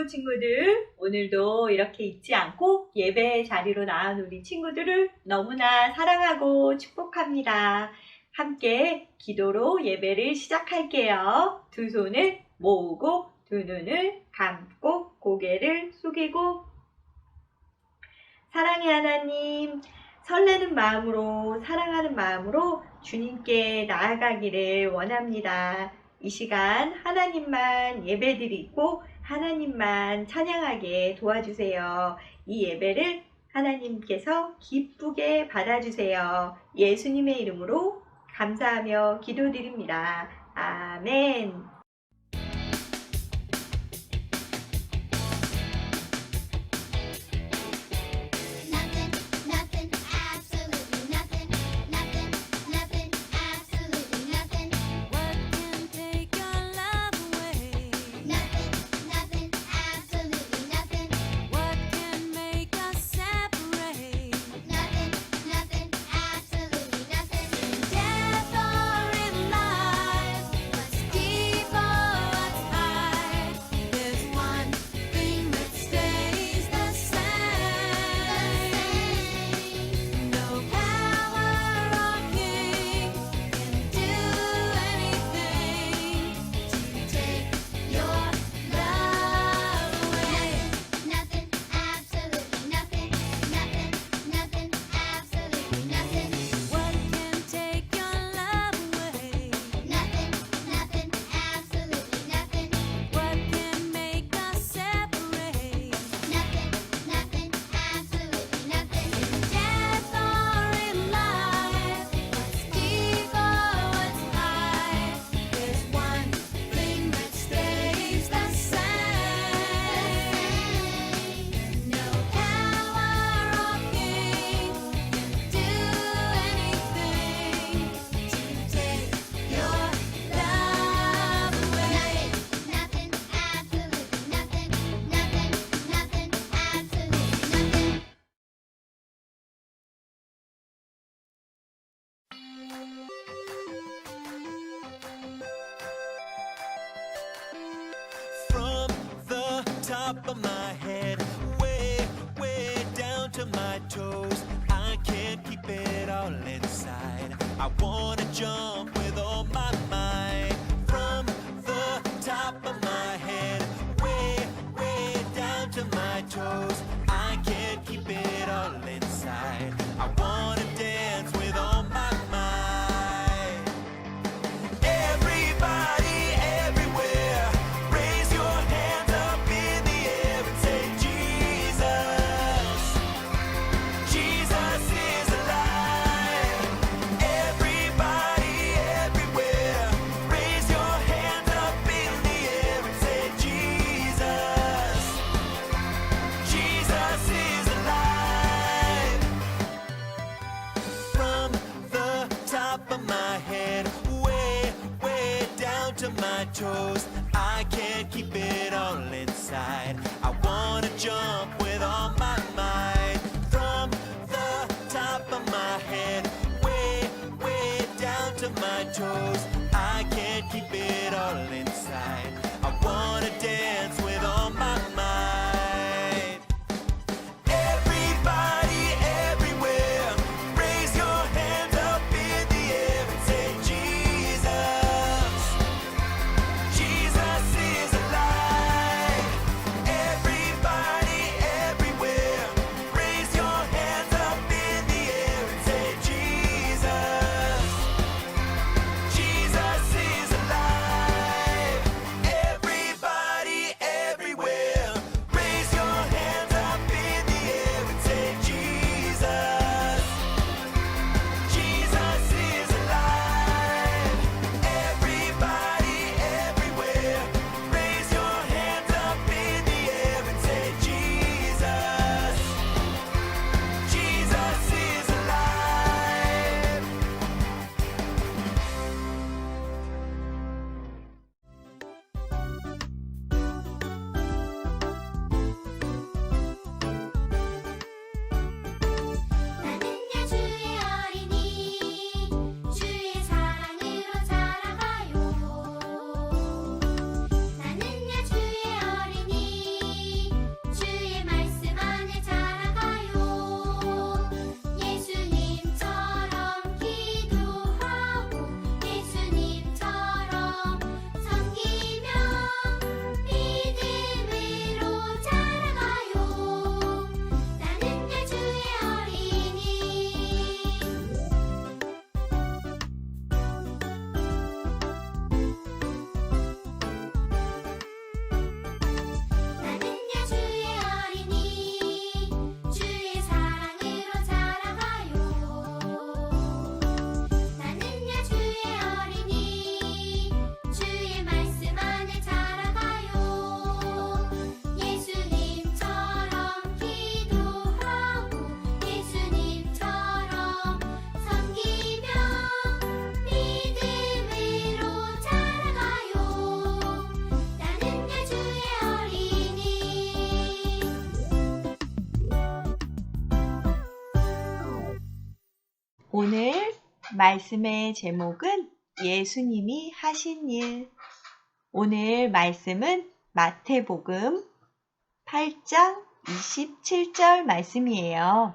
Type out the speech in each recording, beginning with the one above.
유튜브 친구들, 오늘도 이렇게 잊지 않고 예배 자리로 나온 우리 친구들을 너무나 사랑하고 축복합니다. 함께 기도로 예배를 시작할게요. 두 손을 모으고 두 눈을 감고 고개를 숙이고 사랑의 하나님, 설레는 마음으로 사랑하는 마음으로 주님께 나아가기를 원합니다. 이 시간 하나님만 예배드리고 하나님만 찬양하게 도와주세요. 이 예배를 하나님께서 기쁘게 받아주세요. 예수님의 이름으로 감사하며 기도드립니다. 아멘. Top of my head, way, way down to my toes. I can't keep it all inside. I wanna jump with all my might. From the top of my head, way, way down to my toes. 오늘 말씀의 제목은 예수님이 하신 일. 오늘 말씀은 마태복음 8장 27절 말씀이에요.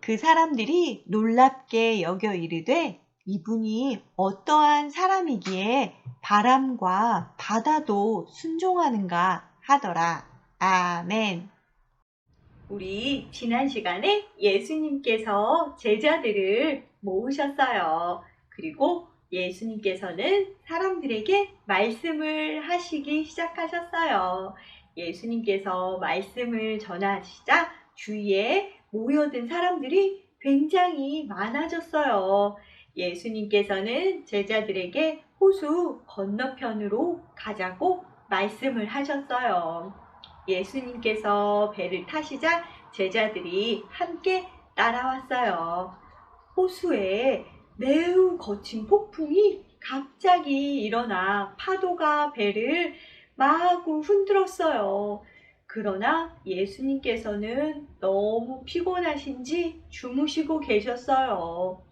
그 사람들이 놀랍게 여겨 이르되 이분이 어떠한 사람이기에 바람과 바다도 순종하는가 하더라. 아멘. 우리 지난 시간에 예수님께서 제자들을 모으셨어요. 그리고 예수님께서는 사람들에게 말씀을 하시기 시작하셨어요. 예수님께서 말씀을 전하시자 주위에 모여든 사람들이 굉장히 많아졌어요. 예수님께서는 제자들에게 호수 건너편으로 가자고 말씀을 하셨어요. 예수님께서 배를 타시자 제자들이 함께 따라왔어요. 호수에 매우 거친 폭풍이 갑자기 일어나 파도가 배를 마구 흔들었어요. 그러나 예수님께서는 너무 피곤하신지 주무시고 계셨어요.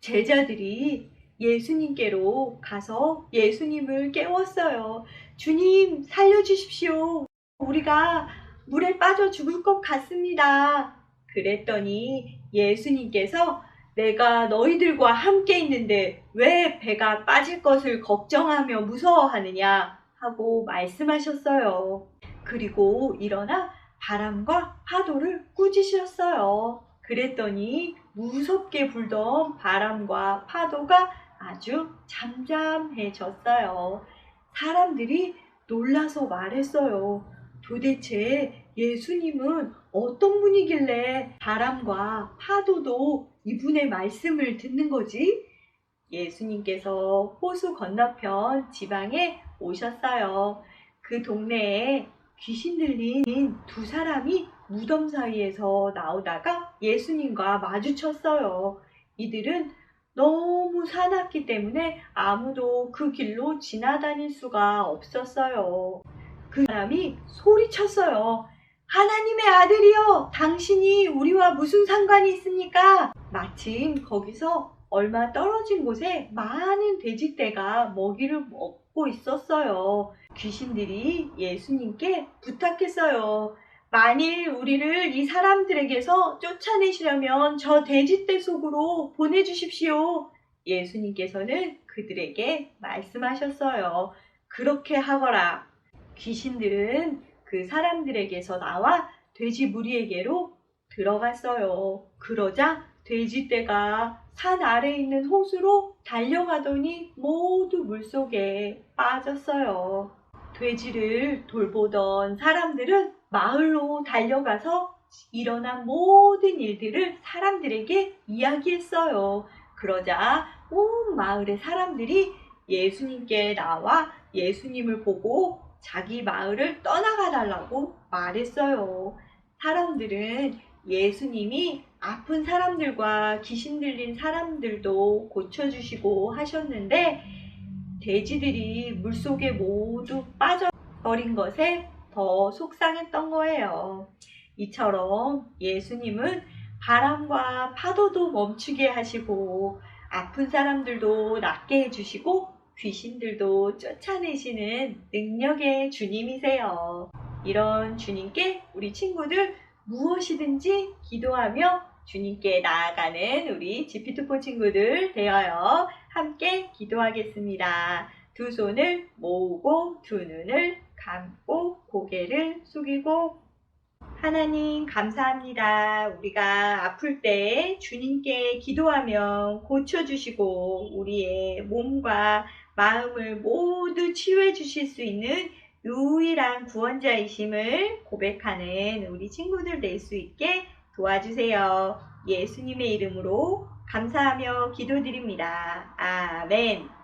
제자들이 예수님께로 가서 예수님을 깨웠어요. 주님, 살려주십시오. 우리가 물에 빠져 죽을 것 같습니다. 그랬더니 예수님께서 내가 너희들과 함께 있는데 왜 배가 빠질 것을 걱정하며 무서워하느냐 하고 말씀하셨어요. 그리고 일어나 바람과 파도를 꾸짖으셨어요. 그랬더니 무섭게 불던 바람과 파도가 아주 잠잠해졌어요. 사람들이 놀라서 말했어요. 도대체 예수님은 어떤 분이길래 바람과 파도도 이분의 말씀을 듣는 거지? 예수님께서 호수 건너편 지방에 오셨어요. 그 동네에 귀신 들린 두 사람이 무덤 사이에서 나오다가 예수님과 마주쳤어요. 이들은 너무 사납기 때문에 아무도 그 길로 지나다닐 수가 없었어요. 그 사람이 소리쳤어요. 하나님의 아들이여, 당신이 우리와 무슨 상관이 있습니까? 마침 거기서 얼마 떨어진 곳에 많은 돼지떼가 먹이를 먹고 있었어요. 귀신들이 예수님께 부탁했어요. 만일 우리를 이 사람들에게서 쫓아내시려면 저 돼지떼 속으로 보내주십시오. 예수님께서는 그들에게 말씀하셨어요. 그렇게 하거라. 귀신들은 그 사람들에게서 나와 돼지 무리에게로 들어갔어요. 그러자 돼지떼가 산 아래에 있는 호수로 달려가더니 모두 물속에 빠졌어요. 돼지를 돌보던 사람들은 마을로 달려가서 일어난 모든 일들을 사람들에게 이야기했어요. 그러자 온 마을의 사람들이 예수님께 나와 예수님을 보고 자기 마을을 떠나가 달라고 말했어요. 사람들은 예수님이 아픈 사람들과 귀신 들린 사람들도 고쳐주시고 하셨는데 돼지들이 물속에 모두 빠져버린 것에 더 속상했던 거예요. 이처럼 예수님은 바람과 파도도 멈추게 하시고 아픈 사람들도 낫게 해주시고 귀신들도 쫓아내시는 능력의 주님이세요. 이런 주님께 우리 친구들 무엇이든지 기도하며 주님께 나아가는 우리 지피투포 친구들 되어요. 함께 기도하겠습니다. 두 손을 모으고 두 눈을 감고 고개를 숙이고 하나님 감사합니다. 우리가 아플 때 주님께 기도하면 고쳐주시고 우리의 몸과 마음을 모두 치유해 주실 수 있는 유일한 구원자이심을 고백하는 우리 친구들 될 수 있게 도와주세요. 예수님의 이름으로 감사하며 기도드립니다. 아멘.